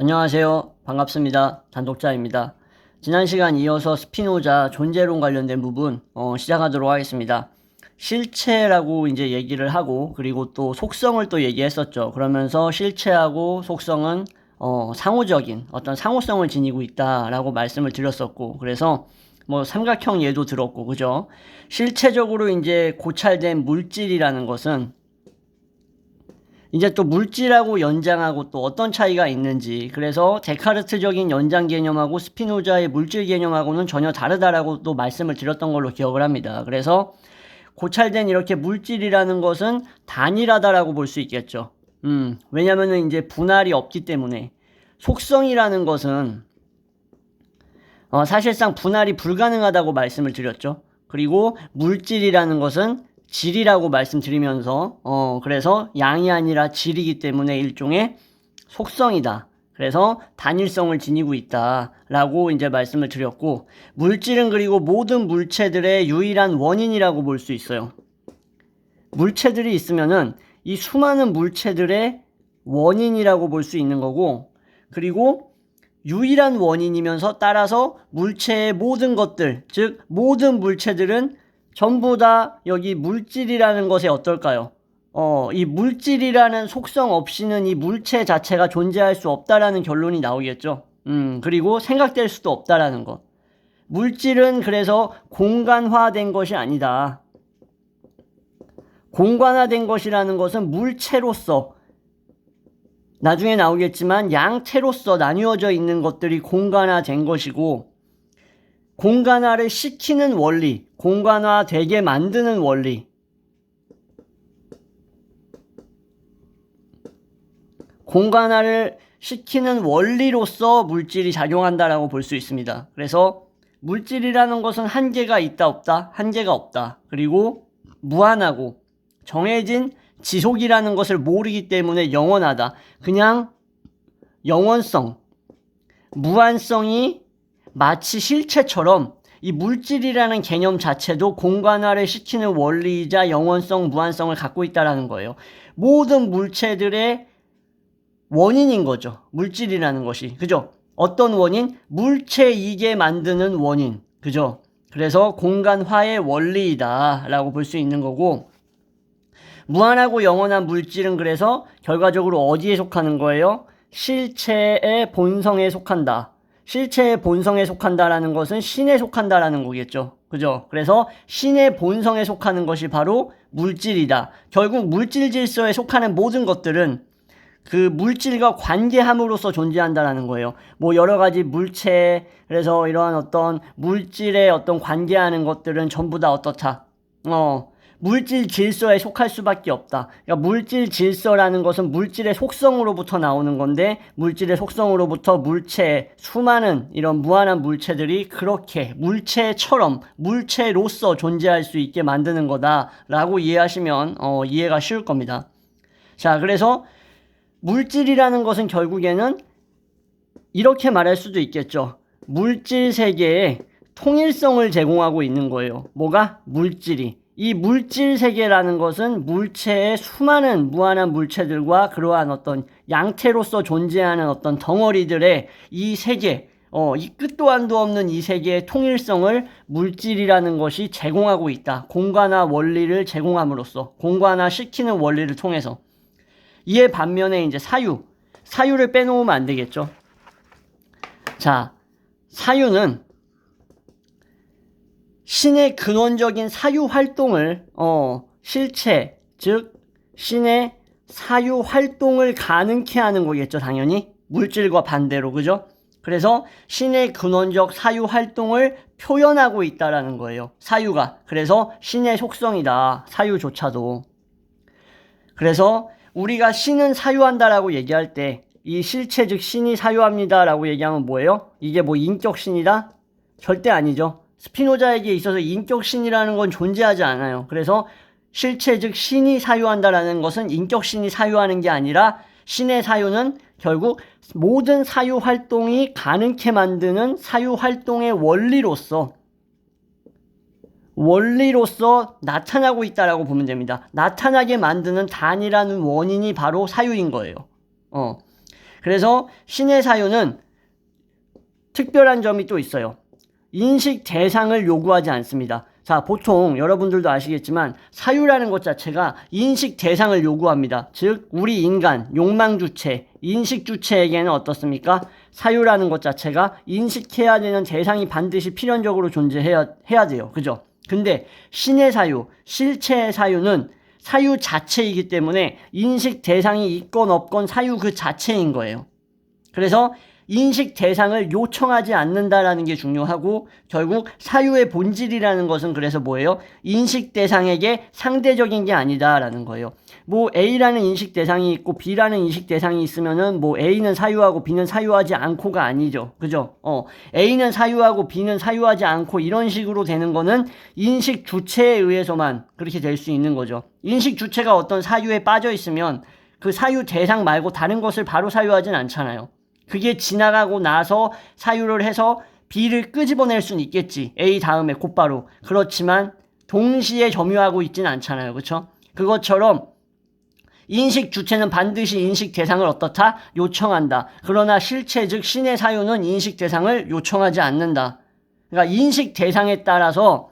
안녕하세요. 반갑습니다. 단독자입니다. 지난 시간 이어서 스피노자 존재론 관련된 부분 어, 시작하도록 하겠습니다. 실체라고 이제 얘기를 하고 그리고 또 속성을 또 얘기했었죠. 그러면서 실체하고 속성은 어, 상호적인 어떤 상호성을 지니고 있다라고 말씀을 드렸었고 그래서 뭐 삼각형 예도 들었고 그죠? 실체적으로 이제 고찰된 물질이라는 것은 이제 또 물질하고 연장하고 또 어떤 차이가 있는지 그래서 데카르트적인 연장 개념하고 스피노자의 물질 개념하고는 전혀 다르다라고 또 말씀을 드렸던 걸로 기억을 합니다. 그래서 고찰된 이렇게 물질이라는 것은 단일하다라고 볼 수 있겠죠. 음, 왜냐면은 이제 분할이 없기 때문에 속성이라는 것은 어, 사실상 분할이 불가능하다고 말씀을 드렸죠. 그리고 물질이라는 것은 질이라고 말씀드리면서 어 그래서 양이 아니라 질이기 때문에 일종의 속성이다. 그래서 단일성을 지니고 있다라고 이제 말씀을 드렸고 물질은 그리고 모든 물체들의 유일한 원인이라고 볼 수 있어요. 물체들이 있으면은 이 수많은 물체들의 원인이라고 볼 수 있는 거고 그리고 유일한 원인이면서 따라서 물체의 모든 것들 즉 모든 물체들은 전부 다 여기 물질이라는 것에 어떨까요? 어, 이 물질이라는 속성 없이는 이 물체 자체가 존재할 수 없다라는 결론이 나오겠죠. 음, 그리고 생각될 수도 없다라는 것. 물질은 그래서 공간화된 것이 아니다. 공간화된 것이라는 것은 물체로서 나중에 나오겠지만 양체로서 나뉘어져 있는 것들이 공간화된 것이고 공간화를 시키는 원리, 공간화 되게 만드는 원리. 공간화를 시키는 원리로서 물질이 작용한다라고 볼 수 있습니다. 그래서 물질이라는 것은 한계가 있다 없다? 한계가 없다. 그리고 무한하고 정해진 지속이라는 것을 모르기 때문에 영원하다. 그냥 영원성, 무한성이 마치 실체처럼 이 물질이라는 개념 자체도 공간화를 시키는 원리이자 영원성, 무한성을 갖고 있다라는 거예요. 모든 물체들의 원인인 거죠. 물질이라는 것이. 그죠? 어떤 원인? 물체이게 만드는 원인. 그죠? 그래서 공간화의 원리이다. 라고 볼 수 있는 거고, 무한하고 영원한 물질은 그래서 결과적으로 어디에 속하는 거예요? 실체의 본성에 속한다. 실체의 본성에 속한다라는 것은 신에 속한다라는 거겠죠. 그죠? 그래서 신의 본성에 속하는 것이 바로 물질이다. 결국 물질 질서에 속하는 모든 것들은 그 물질과 관계함으로써 존재한다라는 거예요. 뭐 여러 가지 물체, 그래서 이러한 어떤 물질의 어떤 관계하는 것들은 전부 다 어떻다. 어, 물질 질서에 속할 수밖에 없다. 그러니까 물질 질서라는 것은 물질의 속성으로부터 나오는 건데 물질의 속성으로부터 물체 수많은 이런 무한한 물체들이 그렇게 물체처럼 물체로서 존재할 수 있게 만드는 거다라고 이해하시면 어, 이해가 쉬울 겁니다. 자, 그래서 물질이라는 것은 결국에는 이렇게 말할 수도 있겠죠. 물질 세계에 통일성을 제공하고 있는 거예요. 뭐가? 물질이. 이 물질 세계라는 것은 물체의 수많은 무한한 물체들과 그러한 어떤 양태로서 존재하는 어떤 덩어리들의 이 세계, 어, 이 끝도 한도 없는 이 세계의 통일성을 물질이라는 것이 제공하고 있다. 공간화 원리를 제공함으로써, 공간화 시키는 원리를 통해서. 이에 반면에 이제 사유, 사유를 빼놓으면 안 되겠죠. 자, 사유는 신의 근원적인 사유 활동을 어, 실체 즉 신의 사유 활동을 가능케 하는 거겠죠 당연히 물질과 반대로 그죠? 그래서 신의 근원적 사유 활동을 표현하고 있다라는 거예요 사유가 그래서 신의 속성이다 사유조차도 그래서 우리가 신은 사유한다라고 얘기할 때 이 실체 즉 신이 사유합니다라고 얘기하면 뭐예요? 이게 뭐 인격 신이다? 절대 아니죠. 스피노자에게 있어서 인격 신이라는 건 존재하지 않아요. 그래서 실체 즉 신이 사유한다라는 것은 인격 신이 사유하는 게 아니라 신의 사유는 결국 모든 사유 활동이 가능케 만드는 사유 활동의 원리로서 원리로서 나타나고 있다라고 보면 됩니다. 나타나게 만드는 단이라는 원인이 바로 사유인 거예요. 어. 그래서 신의 사유는 특별한 점이 또 있어요. 인식 대상을 요구하지 않습니다. 자, 보통 여러분들도 아시겠지만 사유라는 것 자체가 인식 대상을 요구합니다. 즉, 우리 인간, 욕망 주체, 인식 주체에게는 어떻습니까? 사유라는 것 자체가 인식해야 되는 대상이 반드시 필연적으로 존재해야 해야 돼요. 그죠? 근데 신의 사유, 실체의 사유는 사유 자체이기 때문에 인식 대상이 있건 없건 사유 그 자체인 거예요. 그래서 인식 대상을 요청하지 않는다라는 게 중요하고 결국 사유의 본질이라는 것은 그래서 뭐예요? 인식 대상에게 상대적인 게 아니다라는 거예요. 뭐 A라는 인식 대상이 있고 B라는 인식 대상이 있으면은 뭐 A는 사유하고 B는 사유하지 않고가 아니죠. 그죠? 어. A는 사유하고 B는 사유하지 않고 이런 식으로 되는 거는 인식 주체에 의해서만 그렇게 될 수 있는 거죠. 인식 주체가 어떤 사유에 빠져 있으면 그 사유 대상 말고 다른 것을 바로 사유하진 않잖아요. 그게 지나가고 나서 사유를 해서 B를 끄집어낼 수는 있겠지. A 다음에 곧바로. 그렇지만 동시에 점유하고 있진 않잖아요. 그렇죠? 그것처럼 인식 주체는 반드시 인식 대상을 어떻다? 요청한다. 그러나 실체 즉 신의 사유는 인식 대상을 요청하지 않는다. 그러니까 인식 대상에 따라서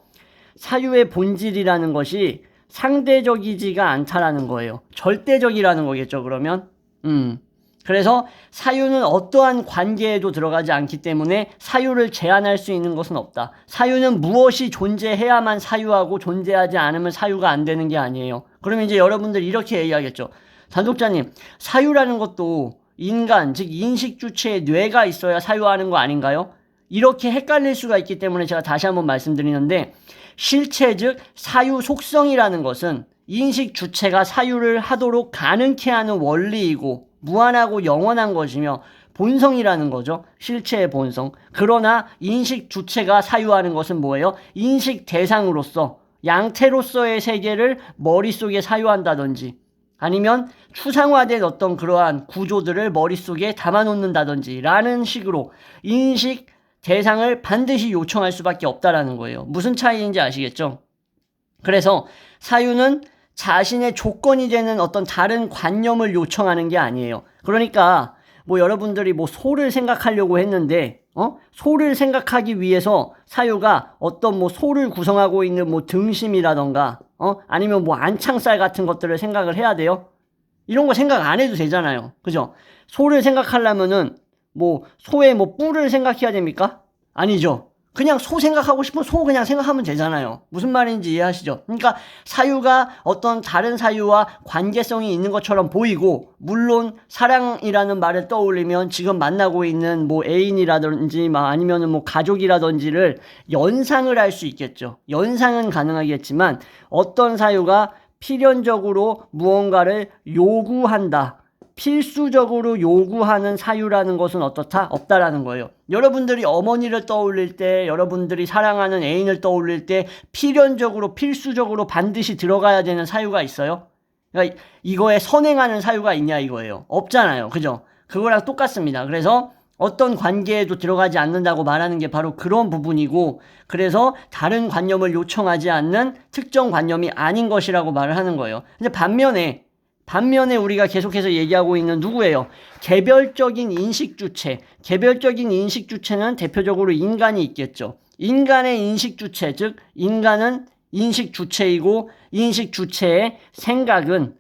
사유의 본질이라는 것이 상대적이지가 않다라는 거예요. 절대적이라는 거겠죠, 그러면. 음. 그래서 사유는 어떠한 관계에도 들어가지 않기 때문에 사유를 제한할 수 있는 것은 없다. 사유는 무엇이 존재해야만 사유하고 존재하지 않으면 사유가 안 되는 게 아니에요. 그러면 이제 여러분들 이렇게 얘기하겠죠. 단독자님, 사유라는 것도 인간, 즉 인식 주체의 뇌가 있어야 사유하는 거 아닌가요? 이렇게 헷갈릴 수가 있기 때문에 제가 다시 한번 말씀드리는데 실체 즉 사유 속성이라는 것은 인식 주체가 사유를 하도록 가능케 하는 원리이고 무한하고 영원한 것이며 본성이라는 거죠. 실체의 본성. 그러나 인식 주체가 사유하는 것은 뭐예요? 인식 대상으로서 양태로서의 세계를 머릿속에 사유한다든지 아니면 추상화된 어떤 그러한 구조들을 머릿속에 담아놓는다든지 라는 식으로 인식 대상을 반드시 요청할 수밖에 없다라는 거예요. 무슨 차이인지 아시겠죠? 그래서 사유는 자신의 조건이 되는 어떤 다른 관념을 요청하는 게 아니에요. 그러니까 뭐 여러분들이 뭐 소를 생각하려고 했는데 어? 소를 생각하기 위해서 사유가 어떤 뭐 소를 구성하고 있는 뭐 등심이라던가 어? 아니면 뭐 안창살 같은 것들을 생각을 해야 돼요. 이런 거 생각 안 해도 되잖아요. 그죠? 소를 생각하려면은 뭐 소의 뭐 뿔을 생각해야 됩니까? 아니죠. 그냥 소 생각하고 싶으면 소 그냥 생각하면 되잖아요. 무슨 말인지 이해하시죠? 그러니까 사유가 어떤 다른 사유와 관계성이 있는 것처럼 보이고, 물론 사랑이라는 말을 떠올리면 지금 만나고 있는 뭐 애인이라든지 아니면은 뭐 가족이라든지를 연상을 할 수 있겠죠. 연상은 가능하겠지만 어떤 사유가 필연적으로 무언가를 요구한다. 필수적으로 요구하는 사유라는 것은 어떻다? 없다라는 거예요. 여러분들이 어머니를 떠올릴 때, 여러분들이 사랑하는 애인을 떠올릴 때 필연적으로, 필수적으로 반드시 들어가야 되는 사유가 있어요? 그러니까 이거에 선행하는 사유가 있냐 이거예요. 없잖아요. 그죠? 그거랑 똑같습니다. 그래서 어떤 관계에도 들어가지 않는다고 말하는 게 바로 그런 부분이고, 그래서 다른 관념을 요청하지 않는 특정 관념이 아닌 것이라고 말을 하는 거예요. 근데 반면에 반면에 우리가 계속해서 얘기하고 있는 누구예요? 개별적인 인식 주체. 개별적인 인식 주체는 대표적으로 인간이 있겠죠. 인간의 인식 주체, 즉 인간은 인식 주체이고 인식 주체의 생각은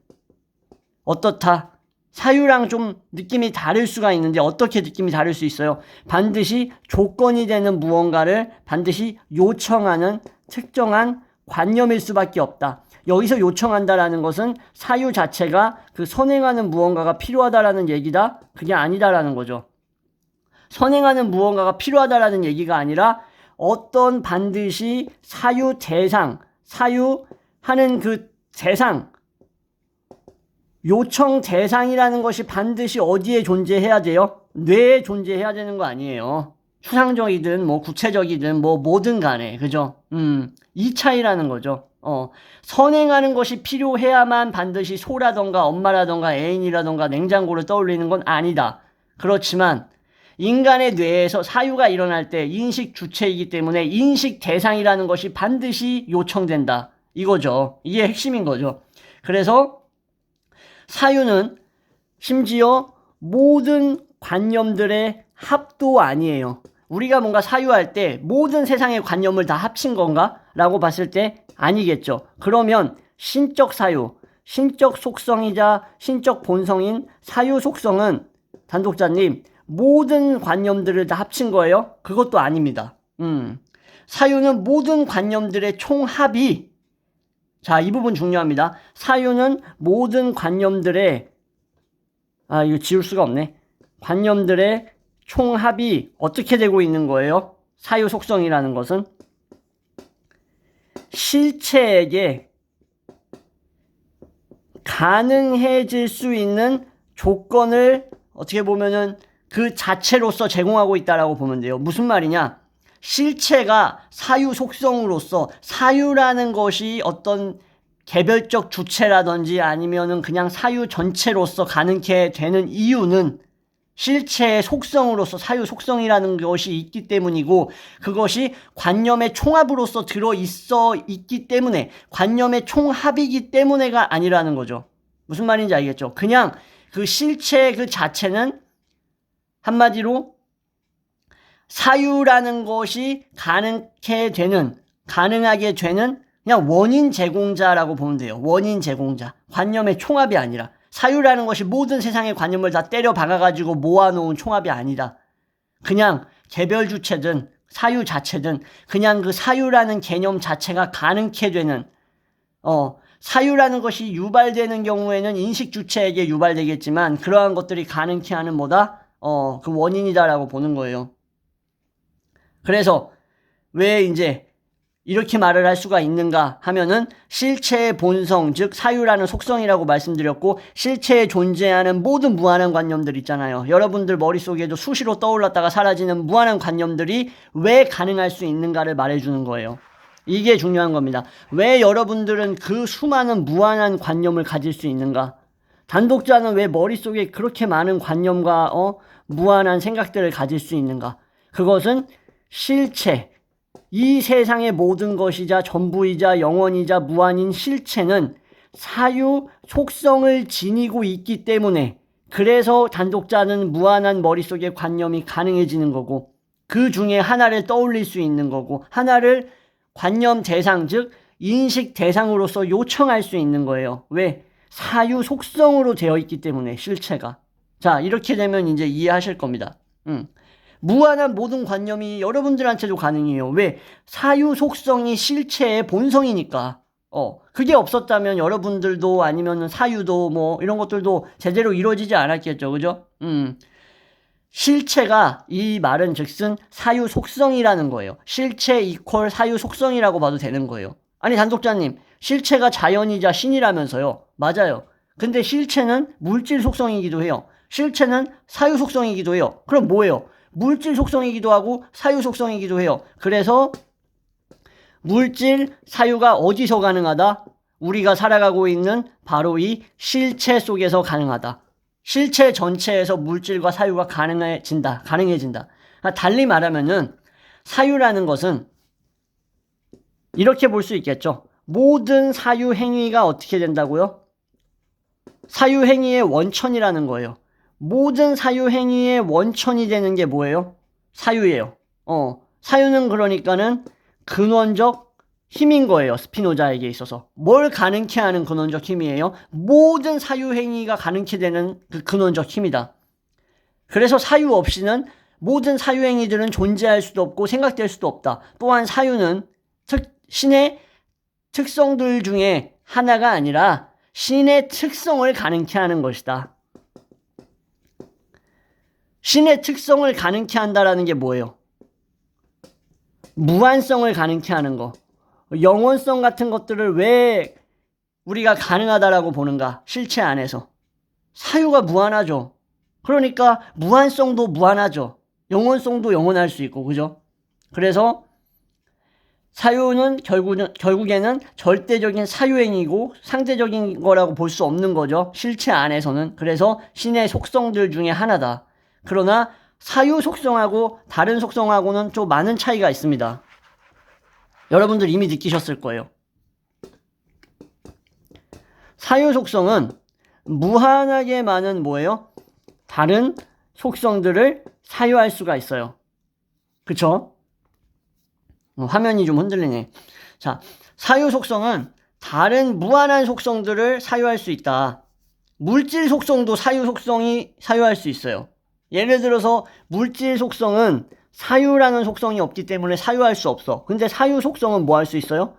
어떻다? 사유랑 좀 느낌이 다를 수가 있는데 어떻게 느낌이 다를 수 있어요? 반드시 조건이 되는 무언가를 반드시 요청하는 특정한 관념일 수밖에 없다. 여기서 요청한다라는 것은 사유 자체가 그 선행하는 무언가가 필요하다라는 얘기다? 그게 아니다라는 거죠. 선행하는 무언가가 필요하다라는 얘기가 아니라 어떤 반드시 사유 대상, 사유하는 그 대상, 요청 대상이라는 것이 반드시 어디에 존재해야 돼요? 뇌에 존재해야 되는 거 아니에요. 추상적이든 뭐 구체적이든 뭐 뭐든 간에 그죠? 음, 이 차이라는 거죠. 어, 선행하는 것이 필요해야만 반드시 소라던가 엄마라던가 애인이라던가 냉장고를 떠올리는 건 아니다. 그렇지만 인간의 뇌에서 사유가 일어날 때 인식 주체이기 때문에 인식 대상이라는 것이 반드시 요청된다. 이거죠. 이게 핵심인 거죠. 그래서 사유는 심지어 모든 관념들의 합도 아니에요. 우리가 뭔가 사유할 때 모든 세상의 관념을 다 합친 건가? 라고 봤을 때 아니겠죠. 그러면 신적 사유, 신적 속성이자 신적 본성인 사유 속성은 단독자님 모든 관념들을 다 합친 거예요? 그것도 아닙니다. 음. 사유는 모든 관념들의 총합이 자, 이 부분 중요합니다. 사유는 모든 관념들의 아, 이거 지울 수가 없네. 관념들의 총합이 어떻게 되고 있는 거예요? 사유 속성이라는 것은 실체에게 가능해질 수 있는 조건을 어떻게 보면은 그 자체로서 제공하고 있다라고 보면 돼요. 무슨 말이냐? 실체가 사유 속성으로서 사유라는 것이 어떤 개별적 주체라든지 아니면은 그냥 사유 전체로서 가능케 되는 이유는 실체의 속성으로서 사유 속성이라는 것이 있기 때문이고 그것이 관념의 총합으로서 들어 있어 있기 때문에 관념의 총합이기 때문에가 아니라는 거죠. 무슨 말인지 알겠죠? 그냥 그 실체 그 자체는 한마디로 사유라는 것이 가능케 되는 가능하게 되는 그냥 원인 제공자라고 보면 돼요. 원인 제공자. 관념의 총합이 아니라 사유라는 것이 모든 세상의 관념을 다 때려 박아가지고 모아놓은 총합이 아니다. 그냥 개별 주체든 사유 자체든 그냥 그 사유라는 개념 자체가 가능케 되는 어 사유라는 것이 유발되는 경우에는 인식 주체에게 유발되겠지만 그러한 것들이 가능케 하는 뭐다? 어 그 원인이다라고 보는 거예요. 그래서 왜 이제 이렇게 말을 할 수가 있는가 하면은 실체의 본성, 즉 사유라는 속성이라고 말씀드렸고 실체에 존재하는 모든 무한한 관념들 있잖아요. 여러분들 머릿속에도 수시로 떠올랐다가 사라지는 무한한 관념들이 왜 가능할 수 있는가를 말해주는 거예요. 이게 중요한 겁니다. 왜 여러분들은 그 수많은 무한한 관념을 가질 수 있는가? 단독자는 왜 머릿속에 그렇게 많은 관념과 어, 무한한 생각들을 가질 수 있는가? 그것은 실체, 이 세상의 모든 것이자 전부이자 영원이자 무한인 실체는 사유 속성을 지니고 있기 때문에 그래서 단독자는 무한한 머릿속의 관념이 가능해지는 거고 그 중에 하나를 떠올릴 수 있는 거고 하나를 관념 대상 즉 인식 대상으로서 요청할 수 있는 거예요. 왜? 사유 속성으로 되어 있기 때문에 실체가. 자, 이렇게 되면 이제 이해하실 겁니다. 음. 무한한 모든 관념이 여러분들한테도 가능해요. 왜? 사유 속성이 실체의 본성이니까. 어, 그게 없었다면 여러분들도 아니면 사유도 뭐 이런 것들도 제대로 이루어지지 않았겠죠. 그죠? 음. 실체가 이 말은 즉슨 사유 속성이라는 거예요. 실체 이퀄 사유 속성이라고 봐도 되는 거예요. 아니, 단독자님, 실체가 자연이자 신이라면서요. 맞아요. 근데 실체는 물질 속성이기도 해요. 실체는 사유 속성이기도 해요. 그럼 뭐예요? 물질 속성이기도 하고 사유 속성이기도 해요. 그래서 물질 사유가 어디서 가능하다? 우리가 살아가고 있는 바로 이 실체 속에서 가능하다. 실체 전체에서 물질과 사유가 가능해진다. 가능해진다. 그러니까 달리 말하면은 사유라는 것은 이렇게 볼 수 있겠죠. 모든 사유 행위가 어떻게 된다고요? 사유 행위의 원천이라는 거예요. 모든 사유 행위의 원천이 되는 게 뭐예요? 사유예요. 어, 사유는 그러니까는 근원적 힘인 거예요. 스피노자에게 있어서. 뭘 가능케 하는 근원적 힘이에요? 모든 사유 행위가 가능케 되는 그 근원적 힘이다. 그래서 사유 없이는 모든 사유 행위들은 존재할 수도 없고 생각될 수도 없다. 또한 사유는 특, 신의 특성들 중에 하나가 아니라 신의 특성을 가능케 하는 것이다. 신의 특성을 가능케 한다라는 게 뭐예요? 무한성을 가능케 하는 거. 영원성 같은 것들을 왜 우리가 가능하다라고 보는가? 실체 안에서. 사유가 무한하죠. 그러니까 무한성도 무한하죠. 영원성도 영원할 수 있고, 그죠? 그래서 사유는 결국은, 결국에는 절대적인 사유행이고 상대적인 거라고 볼 수 없는 거죠. 실체 안에서는. 그래서 신의 속성들 중에 하나다. 그러나 사유 속성하고 다른 속성하고는 좀 많은 차이가 있습니다. 여러분들 이미 느끼셨을 거예요. 사유 속성은 무한하게 많은 뭐예요? 다른 속성들을 사유할 수가 있어요. 그쵸? 어, 화면이 좀 흔들리네. 자, 사유 속성은 다른 무한한 속성들을 사유할 수 있다. 물질 속성도 사유 속성이 사유할 수 있어요. 예를 들어서 물질 속성은 사유라는 속성이 없기 때문에 사유할 수 없어. 근데 사유 속성은 뭐 할 수 있어요?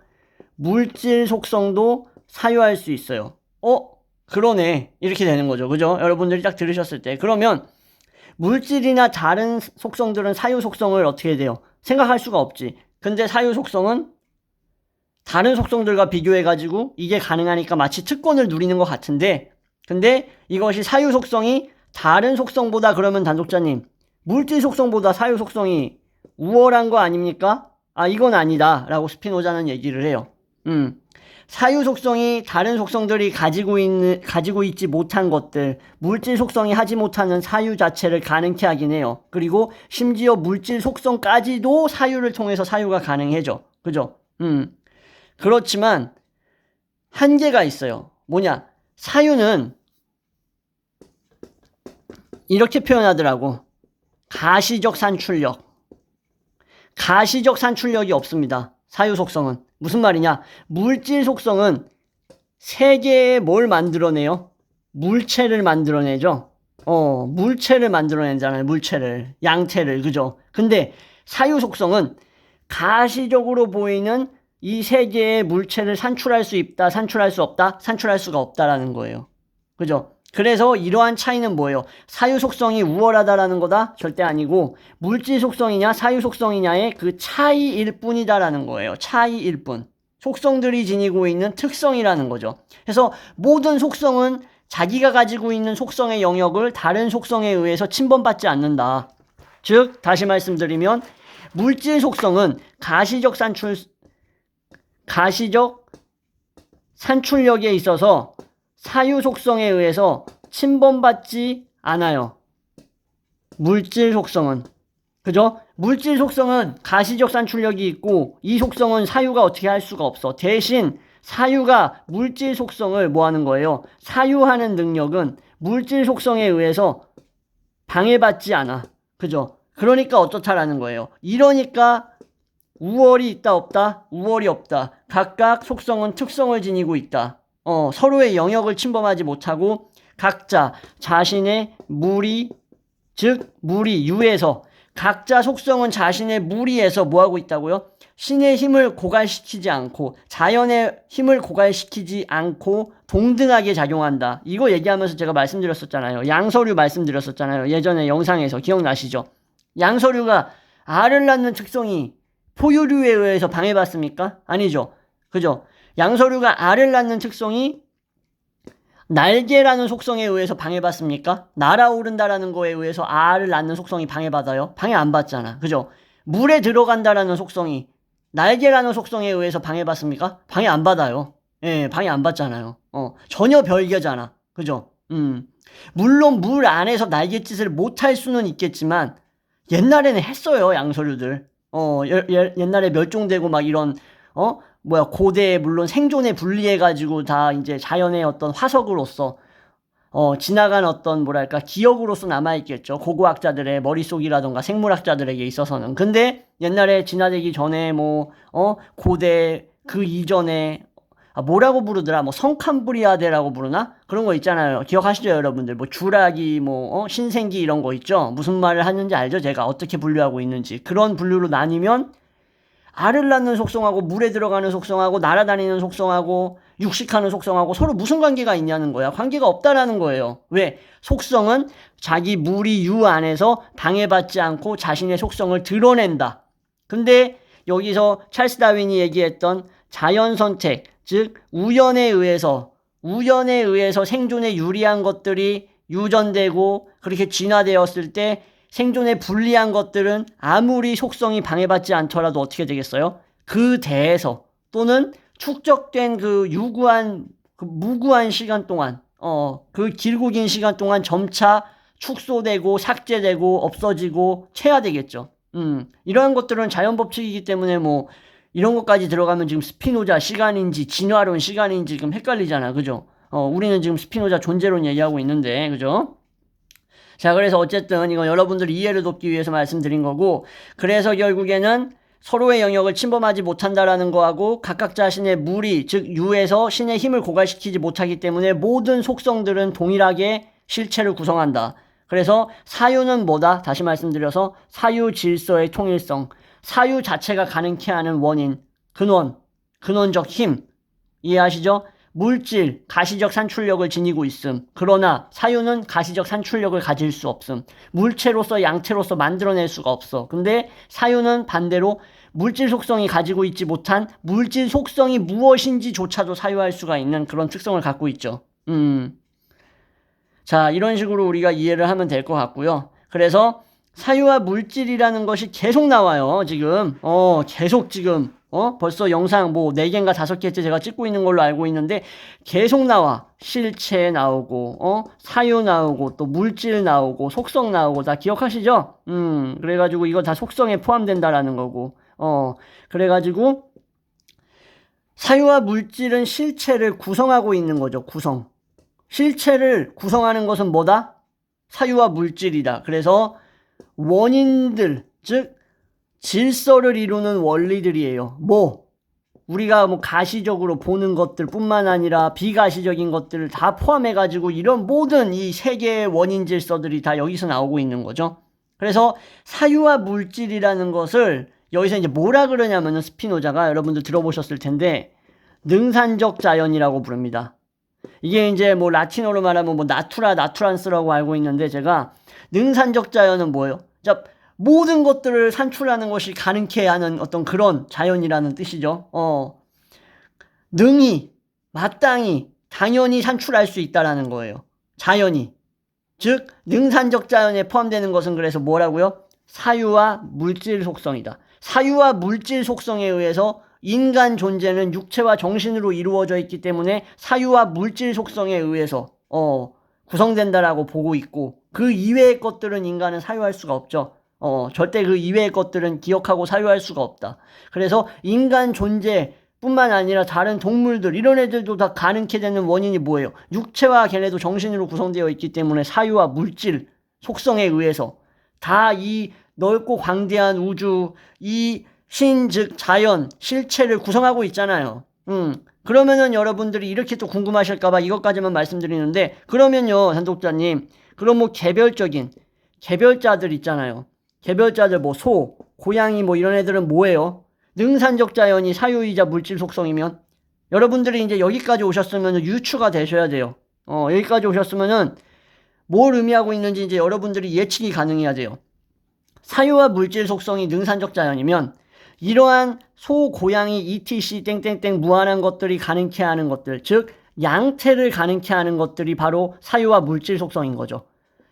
물질 속성도 사유할 수 있어요. 어? 그러네. 이렇게 되는 거죠. 그죠? 여러분들이 딱 들으셨을 때. 그러면 물질이나 다른 속성들은 사유 속성을 어떻게 돼요? 생각할 수가 없지. 근데 사유 속성은 다른 속성들과 비교해가지고 이게 가능하니까 마치 특권을 누리는 것 같은데, 근데 이것이 사유 속성이 다른 속성보다 그러면 단독자님, 물질 속성보다 사유 속성이 우월한 거 아닙니까? 아, 이건 아니다. 라고 스피노자는 얘기를 해요. 음. 사유 속성이 다른 속성들이 가지고 있는, 가지고 있지 못한 것들, 물질 속성이 하지 못하는 사유 자체를 가능케 하긴 해요. 그리고 심지어 물질 속성까지도 사유를 통해서 사유가 가능해져. 그죠? 음. 그렇지만, 한계가 있어요. 뭐냐? 사유는 이렇게 표현하더라고. 가시적 산출력. 가시적 산출력이 없습니다. 사유 속성은. 무슨 말이냐? 물질 속성은 세계에 뭘 만들어내요? 물체를 만들어내죠? 어, 물체를 만들어내잖아요. 물체를. 양체를. 그죠? 근데 사유 속성은 가시적으로 보이는 이 세계의 물체를 산출할 수 있다, 산출할 수 없다, 산출할 수가 없다라는 거예요. 그죠? 그래서 이러한 차이는 뭐예요? 사유 속성이 우월하다라는 거다? 절대 아니고 물질 속성이냐 사유 속성이냐의 그 차이일 뿐이다라는 거예요. 차이일 뿐. 속성들이 지니고 있는 특성이라는 거죠. 그래서 모든 속성은 자기가 가지고 있는 속성의 영역을 다른 속성에 의해서 침범받지 않는다. 즉 다시 말씀드리면 물질 속성은 가시적 산출 가시적 산출력에 있어서 사유 속성에 의해서 침범받지 않아요. 물질 속성은. 그죠? 물질 속성은 가시적 산출력이 있고 이 속성은 사유가 어떻게 할 수가 없어. 대신 사유가 물질 속성을 뭐 하는 거예요? 사유하는 능력은 물질 속성에 의해서 방해받지 않아. 그죠? 그러니까 어떻다라는 거예요. 이러니까 우월이 있다 없다? 우월이 없다. 각각 속성은 특성을 지니고 있다. 어, 서로의 영역을 침범하지 못하고 각자 자신의 무리, 즉 무리 유에서 각자 속성은 자신의 무리에서 뭐 하고 있다고요? 신의 힘을 고갈시키지 않고 자연의 힘을 고갈시키지 않고 동등하게 작용한다. 이거 얘기하면서 제가 말씀드렸었잖아요. 양서류 말씀드렸었잖아요. 예전에 영상에서 기억나시죠? 양서류가 알을 낳는 특성이 포유류에 의해서 방해받습니까? 아니죠. 그죠? 양서류가 알을 낳는 특성이 날개라는 속성에 의해서 방해받습니까? 날아오른다라는 거에 의해서 알을 낳는 속성이 방해받아요? 방해 안 받잖아. 그죠? 물에 들어간다라는 속성이 날개라는 속성에 의해서 방해받습니까? 방해 안 받아요. 예, 방해 안 받잖아요. 어, 전혀 별개잖아. 그죠? 음. 물론 물 안에서 날갯짓을 못 할 수는 있겠지만 옛날에는 했어요, 양서류들. 어, 예, 예, 옛날에 멸종되고 막 이런 어? 뭐야 고대 물론 생존에 불리해 가지고 다 이제 자연의 어떤 화석으로서 어 지나간 어떤 뭐랄까 기억으로서 남아 있겠죠. 고고학자들의 머릿속이라던가 생물학자들에게 있어서는. 근데 옛날에 진화되기 전에 뭐어 고대 그 이전에 아, 뭐라고 부르더라? 뭐 성캄브리아대라고 부르나? 그런 거 있잖아요. 기억하시죠 여러분들? 뭐 주라기 뭐 어? 신생기 이런 거 있죠? 무슨 말을 하는지 알죠 제가? 어떻게 분류하고 있는지. 그런 분류로 나뉘면 알을 낳는 속성하고 물에 들어가는 속성하고 날아다니는 속성하고 육식하는 속성하고 서로 무슨 관계가 있냐는 거야. 관계가 없다라는 거예요. 왜? 속성은 자기 무리 유 안에서 방해받지 않고 자신의 속성을 드러낸다. 근데 여기서 찰스 다윈이 얘기했던 자연 선택, 즉 우연에 의해서 우연에 의해서 생존에 유리한 것들이 유전되고 그렇게 진화되었을 때 생존에 불리한 것들은 아무리 속성이 방해받지 않더라도 어떻게 되겠어요? 그 대에서 또는 축적된 그 유구한 그 무구한 시간 동안 어 그 길고 긴 시간 동안 점차 축소되고 삭제되고 없어지고 체화되겠죠. 음 이러한 것들은 자연 법칙이기 때문에 뭐 이런 것까지 들어가면 지금 스피노자 시간인지 진화론 시간인지 지금 헷갈리잖아, 그죠? 어 우리는 지금 스피노자 존재론 얘기하고 있는데, 그죠? 자, 그래서 어쨌든 이건 여러분들 이해를 돕기 위해서 말씀드린 거고, 그래서 결국에는 서로의 영역을 침범하지 못한다라는 거하고 각각 자신의 무리, 즉 유에서 신의 힘을 고갈시키지 못하기 때문에 모든 속성들은 동일하게 실체를 구성한다. 그래서 사유는 뭐다? 다시 말씀드려서 사유 질서의 통일성, 사유 자체가 가능케 하는 원인, 근원, 근원적 힘 이해하시죠? 물질, 가시적 산출력을 지니고 있음. 그러나 사유는 가시적 산출력을 가질 수 없음. 물체로서 양체로서 만들어낼 수가 없어. 근데 사유는 반대로 물질 속성이 가지고 있지 못한 물질 속성이 무엇인지조차도 사유할 수가 있는 그런 특성을 갖고 있죠. 음. 자, 이런 식으로 우리가 이해를 하면 될 것 같고요. 그래서 사유와 물질이라는 것이 계속 나와요, 지금. 어, 계속 지금. 어? 벌써 영상 뭐 4개인가 5개째 제가 찍고 있는 걸로 알고 있는데 계속 나와. 실체 나오고, 어? 사유 나오고, 또 물질 나오고, 속성 나오고, 다 기억하시죠? 음, 그래가지고 이거 다 속성에 포함된다라는 거고, 어, 그래가지고 사유와 물질은 실체를 구성하고 있는 거죠, 구성. 실체를 구성하는 것은 뭐다? 사유와 물질이다. 그래서 원인들, 즉, 질서를 이루는 원리들이에요. 뭐, 우리가 뭐 가시적으로 보는 것들 뿐만 아니라 비가시적인 것들을 다 포함해 가지고 이런 모든 이세 개의 원인 질서들이 다 여기서 나오고 있는 거죠. 그래서 사유와 물질이라는 것을 여기서 이제 뭐라 그러냐면은 스피노자가 여러분들 들어보셨을 텐데 능산적 자연이라고 부릅니다. 이게 이제 뭐 라틴어로 말하면 뭐 나투라 나투란스라고 알고 있는데 제가 능산적 자연은 뭐예요? 자, 모든 것들을 산출하는 것이 가능케 하는 어떤 그런 자연이라는 뜻이죠. 어. 능히 마땅히 당연히 산출할 수 있다라는 거예요. 자연이. 즉 능산적 자연에 포함되는 것은 그래서 뭐라고요? 사유와 물질 속성이다. 사유와 물질 속성에 의해서 인간 존재는 육체와 정신으로 이루어져 있기 때문에 사유와 물질 속성에 의해서 어, 구성된다라고 보고 있고 그 이외의 것들은 인간은 사유할 수가 없죠. 어, 절대 그 이외의 것들은 기억하고 사유할 수가 없다. 그래서 인간 존재 뿐만 아니라 다른 동물들 이런 애들도 다 가능케 되는 원인이 뭐예요? 육체와 걔네도 정신으로 구성되어 있기 때문에 사유와 물질 속성에 의해서 다 이 넓고 광대한 우주 이 신, 즉 자연, 실체를 구성하고 있잖아요. 음. 그러면은 여러분들이 이렇게 또 궁금하실까봐 이것까지만 말씀드리는데, 그러면요, 단독자님, 그럼 뭐 개별적인, 개별자들 있잖아요. 개별자들 뭐 소, 고양이 뭐 이런 애들은 뭐예요? 능산적 자연이 사유이자 물질 속성이면 여러분들이 이제 여기까지 오셨으면 유추가 되셔야 돼요. 어, 여기까지 오셨으면은 뭘 의미하고 있는지 이제 여러분들이 예측이 가능해야 돼요. 사유와 물질 속성이 능산적 자연이면 이러한 소, 고양이, etc, 땡땡땡 무한한 것들이 가능케 하는 것들, 즉, 양태를 가능케 하는 것들이 바로 사유와 물질 속성인 거죠.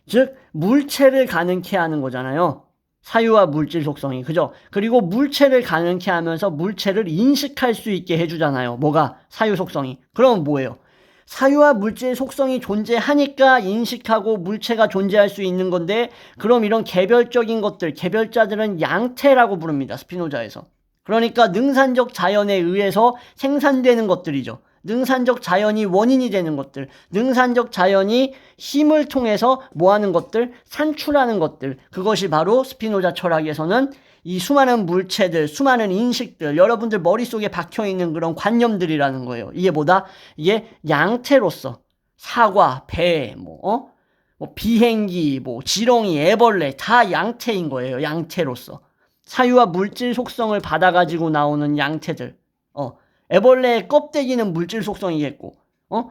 즉, 물체를 가능케 하는 거잖아요. 사유와 물질 속성이. 그죠? 그리고 물체를 가능케 하면서 물체를 인식할 수 있게 해주잖아요. 뭐가? 사유 속성이. 그럼 뭐예요? 사유와 물질 속성이 존재하니까 인식하고 물체가 존재할 수 있는 건데 그럼 이런 개별적인 것들, 개별자들은 양태라고 부릅니다. 스피노자에서. 그러니까 능산적 자연에 의해서 생산되는 것들이죠. 능산적 자연이 원인이 되는 것들, 능산적 자연이 힘을 통해서 뭐 하는 것들, 산출하는 것들, 그것이 바로 스피노자 철학에서는 이 수많은 물체들, 수많은 인식들, 여러분들 머릿속에 박혀 있는 그런 관념들이라는 거예요. 이게 뭐다? 이게 양태로서 사과, 배, 뭐, 어? 뭐 비행기, 뭐 지렁이, 애벌레 다 양태인 거예요. 양태로서. 사유와 물질 속성을 받아가지고 나오는 양태들. 어. 애벌레의 껍데기는 물질 속성이겠고, 어?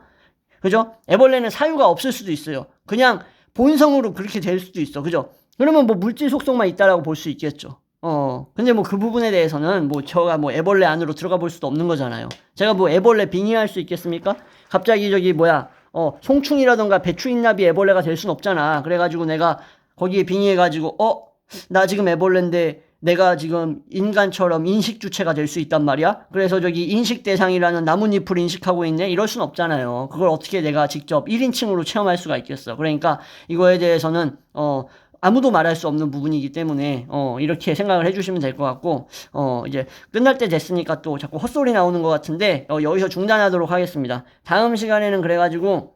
그죠? 애벌레는 사유가 없을 수도 있어요. 그냥 본성으로 그렇게 될 수도 있어. 그죠? 그러면 뭐 물질 속성만 있다라고 볼 수 있겠죠. 어, 근데 뭐 그 부분에 대해서는 뭐 제가 뭐 애벌레 안으로 들어가 볼 수도 없는 거잖아요. 제가 뭐 애벌레 빙의할 수 있겠습니까? 갑자기 저기 뭐야, 어, 송충이라던가 배추인나비 애벌레가 될 순 없잖아. 그래가지고 내가 거기에 빙의해가지고, 어, 나 지금 애벌레인데 내가 지금 인간처럼 인식 주체가 될 수 있단 말이야. 그래서 저기 인식 대상이라는 나뭇잎을 인식하고 있네. 이럴 순 없잖아요. 그걸 어떻게 내가 직접 1인칭으로 체험할 수가 있겠어. 그러니까 이거에 대해서는 어 아무도 말할 수 없는 부분이기 때문에 어 이렇게 생각을 해주시면 될 것 같고 어 이제 끝날 때 됐으니까 또 자꾸 헛소리 나오는 것 같은데 어 여기서 중단하도록 하겠습니다. 다음 시간에는 그래가지고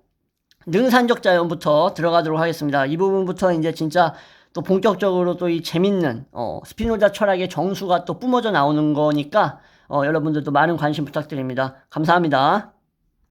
능산적 자연부터 들어가도록 하겠습니다. 이 부분부터 이제 진짜 또 본격적으로 또 이 재밌는 어, 스피노자 철학의 정수가 또 뿜어져 나오는 거니까 어, 여러분들도 많은 관심 부탁드립니다. 감사합니다.